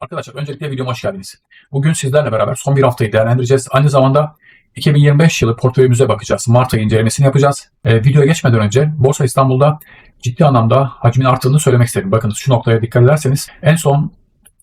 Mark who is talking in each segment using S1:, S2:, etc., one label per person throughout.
S1: Arkadaşlar öncelikle videoma hoş geldiniz. Bugün sizlerle beraber son bir haftayı değerlendireceğiz. Aynı zamanda 2025 yılı portföyümüze bakacağız. Mart ayı incelemesini yapacağız. Ee, videoya geçmeden önce Borsa İstanbul'da ciddi anlamda hacmin arttığını söylemek isterim. Bakın şu noktaya dikkat ederseniz en son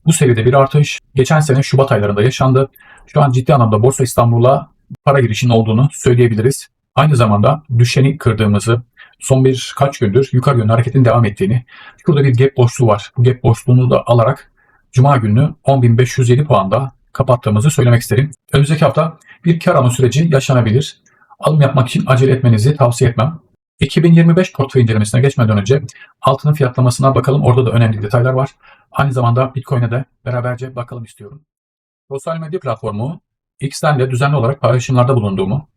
S1: bu seviyede bir artış geçen sene Şubat aylarında yaşandı. Şu an ciddi anlamda Borsa İstanbul'a para girişinin olduğunu söyleyebiliriz. Aynı zamanda düşeni kırdığımızı, son birkaç gündür yukarı yönlü hareketin devam ettiğini, şurada bir gap boşluğu var. Bu gap boşluğunu da alarak Cuma günü 10.507 puanda kapattığımızı söylemek isterim. Önümüzdeki hafta bir kar alma süreci yaşanabilir. Alım yapmak için acele etmenizi tavsiye etmem. 2025 portföy incelemesine geçmeden önce altının fiyatlamasına bakalım. Orada da önemli detaylar var. Aynı zamanda Bitcoin'e de beraberce bakalım istiyorum. Sosyal medya platformu X'ten de düzenli olarak paylaşımlarda bulunduğumu,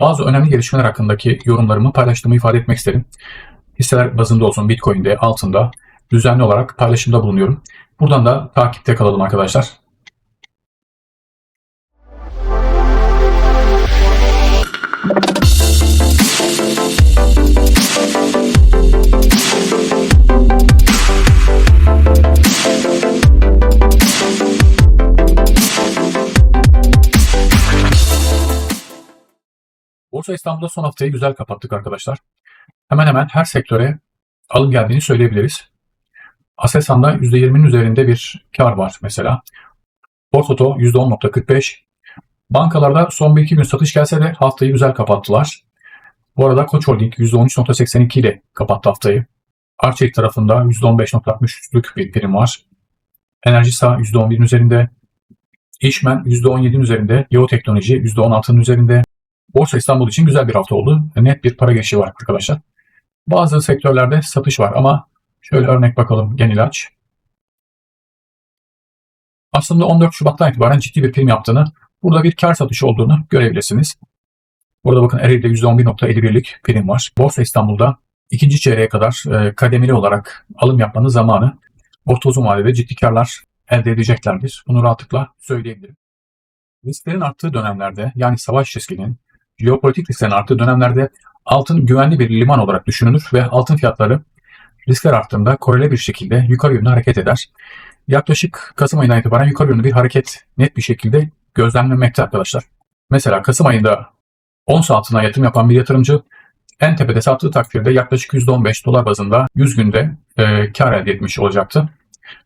S1: bazı önemli gelişmeler hakkındaki yorumlarımı paylaştığımı ifade etmek isterim. Hisseler bazında olsun Bitcoin'de, altında düzenli olarak paylaşımda bulunuyorum. Buradan da takipte kalalım arkadaşlar. Borsa İstanbul'da son haftayı güzel kapattık arkadaşlar. Hemen hemen her sektöre alım geldiğini söyleyebiliriz. Aselsan'da %20'nin üzerinde bir kar var mesela. Portoto %10.45. Bankalarda son 1-2 gün satış gelse de haftayı güzel kapattılar. Bu arada Koç Holding %13.82 ile kapattı haftayı. Arçelik tarafında %15.63'lük bir prim var. Enerjisa %11'in üzerinde. İşmen %17'nin üzerinde. Yeo Teknoloji %16'nın üzerinde. Borsa İstanbul için güzel bir hafta oldu. Net bir para geçişi var arkadaşlar. Bazı sektörlerde satış var ama şöyle örnek bakalım genel aç. Aslında 14 Şubat'tan itibaren ciddi bir prim yaptığını, burada bir kar satışı olduğunu görebilirsiniz. Burada bakın Ereğli'de %11.51'lik prim var. Borsa İstanbul'da ikinci çeyreğe kadar e, kademeli olarak alım yapmanın zamanı. Orta uzun vadede ciddi karlar elde edeceklerdir. Bunu rahatlıkla söyleyebilirim. Risklerin arttığı dönemlerde yani savaş riskinin, jeopolitik risklerin arttığı dönemlerde altın güvenli bir liman olarak düşünülür ve altın fiyatları riskler arttığında korele bir şekilde yukarı yönlü hareket eder. Yaklaşık Kasım ayından itibaren yukarı yönlü bir hareket net bir şekilde gözlemlenmekte arkadaşlar. Mesela Kasım ayında ons altına yatırım yapan bir yatırımcı en tepede sattığı takdirde yaklaşık %15 dolar bazında 100 günde e, kar elde etmiş olacaktı.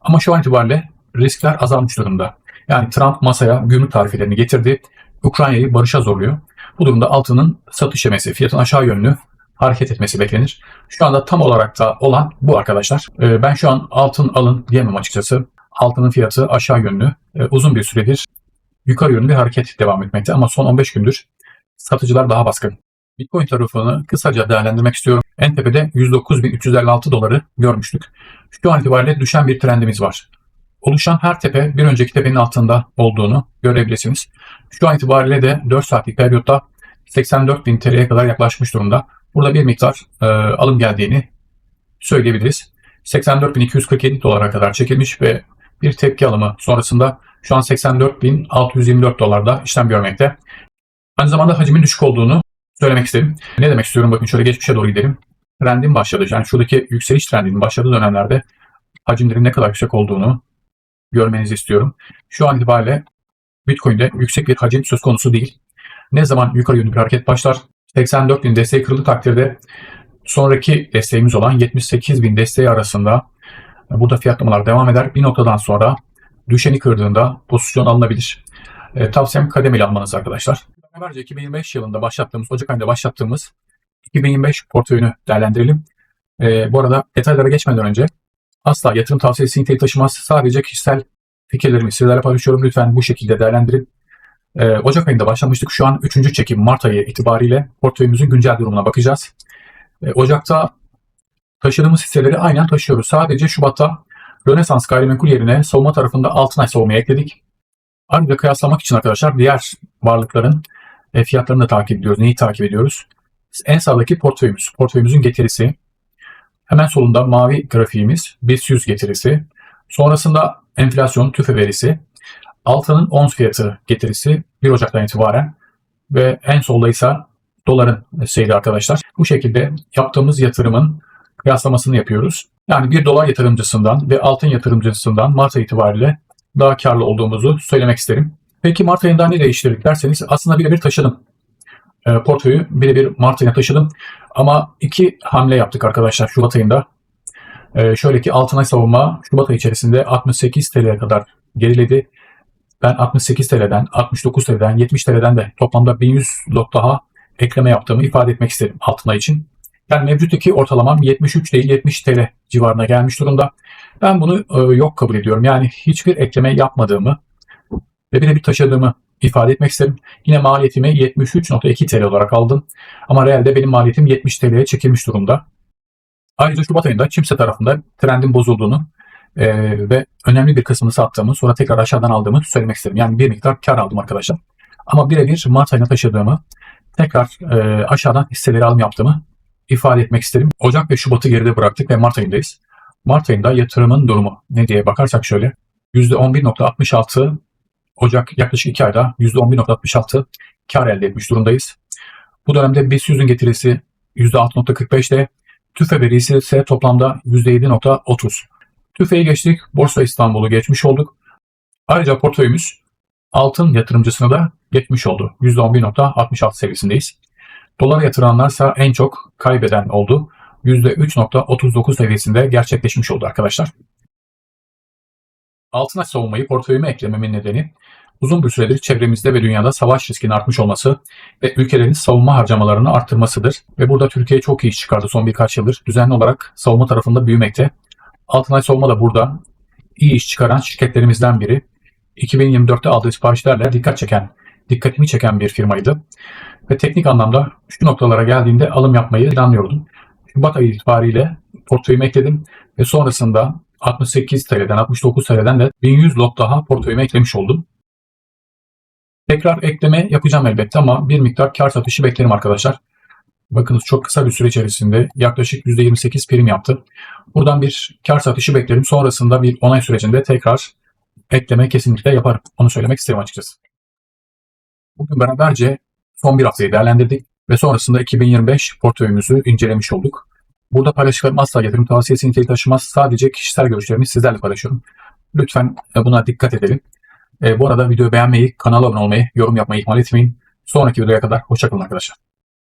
S1: Ama şu an itibariyle riskler azalmış durumda. Yani Trump masaya gümrük tarifelerini getirdi. Ukrayna'yı barışa zorluyor. Bu durumda altının satış yemesi, fiyatın aşağı yönlü hareket etmesi beklenir. Şu anda tam olarak da olan bu arkadaşlar. Ee, ben şu an altın alın diyemem açıkçası. Altının fiyatı aşağı yönlü. Ee, uzun bir süredir yukarı yönlü bir hareket devam etmekte ama son 15 gündür satıcılar daha baskın. Bitcoin tarafını kısaca değerlendirmek istiyorum. En tepede 109.356 doları görmüştük. Şu an itibariyle düşen bir trendimiz var. Oluşan her tepe bir önceki tepenin altında olduğunu görebilirsiniz. Şu an itibariyle de 4 saatlik periyotta 84.000 TL'ye kadar yaklaşmış durumda. Burada bir miktar e, alım geldiğini söyleyebiliriz. 84.247 dolara kadar çekilmiş ve bir tepki alımı sonrasında şu an 84.624 dolarda işlem görmekte. Aynı zamanda hacmin düşük olduğunu söylemek istedim. Ne demek istiyorum? Bakın şöyle geçmişe doğru gidelim. Trendin başladığı, yani şuradaki yükseliş trendinin başladığı dönemlerde hacimlerin ne kadar yüksek olduğunu görmenizi istiyorum. Şu an itibariyle Bitcoin'de yüksek bir hacim söz konusu değil. Ne zaman yukarı yönlü bir hareket başlar? 84 bin desteği kırıldı takdirde sonraki desteğimiz olan 78 bin desteği arasında burada fiyatlamalar devam eder. Bir noktadan sonra düşeni kırdığında pozisyon alınabilir. E, tavsiyem kademeli almanız arkadaşlar. Beraberce 2025 yılında başlattığımız, Ocak ayında başlattığımız 2025 portföyünü değerlendirelim. E, bu arada detaylara geçmeden önce asla yatırım tavsiyesi niteliği taşımaz. Sadece kişisel fikirlerimi sizlerle paylaşıyorum. Lütfen bu şekilde değerlendirin. Ee, Ocak ayında başlamıştık. Şu an 3. çekim Mart ayı itibariyle portföyümüzün güncel durumuna bakacağız. Ee, Ocak'ta taşıdığımız hisseleri aynen taşıyoruz. Sadece Şubat'ta Rönesans gayrimenkul yerine savunma tarafında Altınay savunmayı ekledik. Ayrıca kıyaslamak için arkadaşlar diğer varlıkların e, fiyatlarını da takip ediyoruz. Neyi takip ediyoruz? En sağdaki portföyümüz. Portföyümüzün getirisi. Hemen solunda mavi grafiğimiz BIST 100 getirisi. Sonrasında enflasyon tüfe verisi. Altının ons fiyatı getirisi 1 Ocak'tan itibaren ve en solda ise doların seyri arkadaşlar. Bu şekilde yaptığımız yatırımın kıyaslamasını yapıyoruz. Yani 1 dolar yatırımcısından ve altın yatırımcısından Mart itibariyle daha karlı olduğumuzu söylemek isterim. Peki Mart ayında ne değiştirdik derseniz aslında birebir taşıdım. E, portföyü birebir Mart ayına taşıdım. Ama iki hamle yaptık arkadaşlar Şubat ayında. E, şöyle ki altına savunma Şubat ayı içerisinde 68 TL'ye kadar geriledi. Ben 68 TL'den, 69 TL'den, 70 TL'den de toplamda 1100 lot daha ekleme yaptığımı ifade etmek isterim altına için. Yani mevcuttaki ortalamam 73 değil 70 TL civarına gelmiş durumda. Ben bunu e, yok kabul ediyorum. Yani hiçbir ekleme yapmadığımı ve birebir taşıdığımı ifade etmek isterim. Yine maliyetimi 73.2 TL olarak aldım. Ama realde benim maliyetim 70 TL'ye çekilmiş durumda. Ayrıca Şubat ayında Çimse tarafında trendin bozulduğunu e, ve önemli bir kısmını sattığımı sonra tekrar aşağıdan aldığımı söylemek isterim. Yani bir miktar kar aldım arkadaşlar. Ama birebir Mart ayına taşıdığımı tekrar e, aşağıdan hisseleri alım yaptığımı ifade etmek isterim. Ocak ve Şubat'ı geride bıraktık ve Mart ayındayız. Mart ayında yatırımın durumu ne diye bakarsak şöyle. %11.66 Ocak yaklaşık 2 ayda %11.66 kar elde etmiş durumdayız. Bu dönemde BIST 100'ün getirisi %6.45'te, TÜFE verisi ise toplamda %7.30. TÜFE'yi geçtik, Borsa İstanbul'u geçmiş olduk. Ayrıca portföyümüz altın yatırımcısına da geçmiş oldu. %11.66 seviyesindeyiz. Dolara yatıranlarsa en çok kaybeden oldu. %3.39 seviyesinde gerçekleşmiş oldu arkadaşlar. Altına savunmayı portföyüme eklememin nedeni uzun bir süredir çevremizde ve dünyada savaş riskinin artmış olması ve ülkelerin savunma harcamalarını arttırmasıdır. Ve burada Türkiye çok iyi iş çıkardı son birkaç yıldır. Düzenli olarak savunma tarafında büyümekte. Altınay Savunma da burada iyi iş çıkaran şirketlerimizden biri. 2024'te aldığı siparişlerle dikkat çeken, dikkatimi çeken bir firmaydı. Ve teknik anlamda şu noktalara geldiğinde alım yapmayı planlıyordum. Şubat ayı itibariyle portföyüme ekledim ve sonrasında 68 TL'den 69 TL'den de 1100 lot daha portföyüme eklemiş oldum. Tekrar ekleme yapacağım elbette ama bir miktar kar satışı beklerim arkadaşlar. Bakınız çok kısa bir süre içerisinde yaklaşık %28 prim yaptı. Buradan bir kar satışı beklerim. Sonrasında bir onay sürecinde tekrar ekleme kesinlikle yaparım. Onu söylemek isterim açıkçası. Bugün beraberce son bir haftayı değerlendirdik ve sonrasında 2025 portföyümüzü incelemiş olduk. Burada paylaştıklarım asla yatırım tavsiyesi niteliği taşımaz. Sadece kişisel görüşlerimi sizlerle paylaşıyorum. Lütfen e, buna dikkat edelim. E, bu arada videoyu beğenmeyi, kanala abone olmayı, yorum yapmayı ihmal etmeyin. Sonraki videoya kadar hoşçakalın arkadaşlar.